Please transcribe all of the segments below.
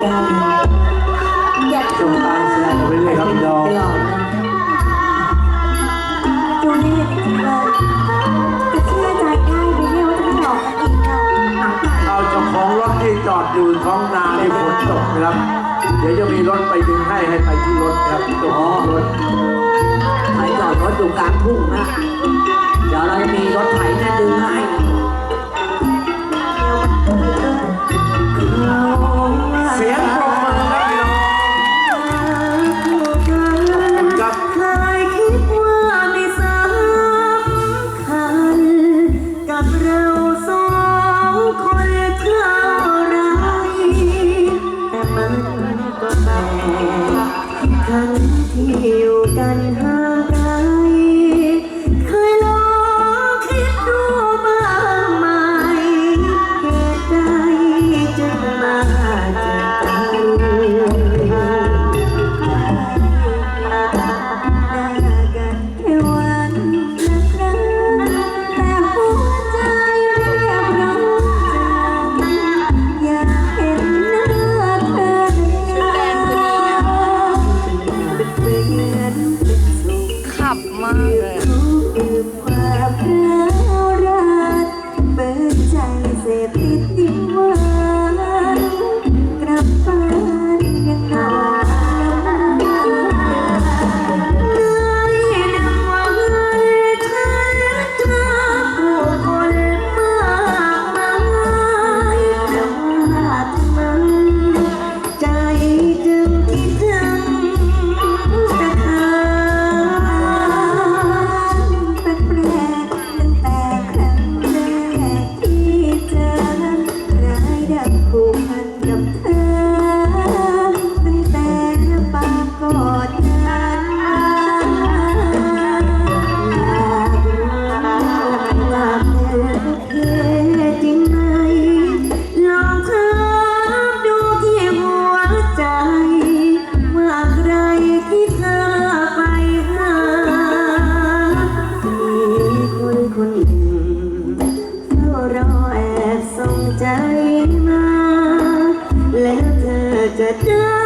จงตามสนับไปเลยครับพี่น้องดนี่เลยจะเชื่อใจได้ไหมเนี่ยว่าจะไม่หลอกกันอีกค่ะเอาเจ้ของรถที่จอดอยู่ท้องนาในฝนตกนะเดี๋ยวจะมีรถไปดึงให้ให้ไปที่รถครับเจ้องรถไปจอดรถอยู่กลางทุ่งนะ 妈的 จะได้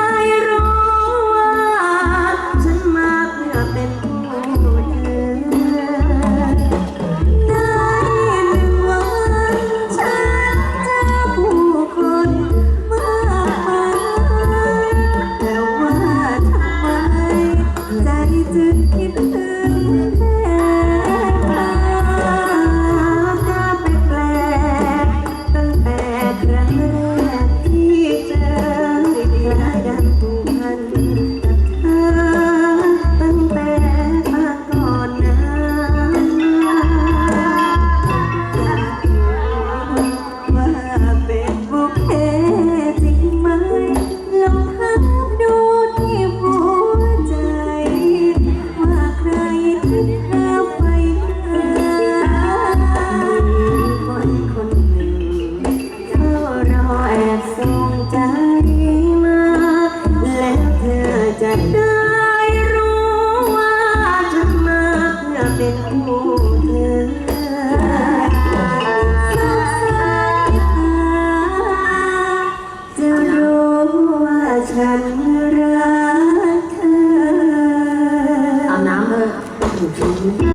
ได้รู้ว่าฉันมาเพื่อเป็นคู่เธอ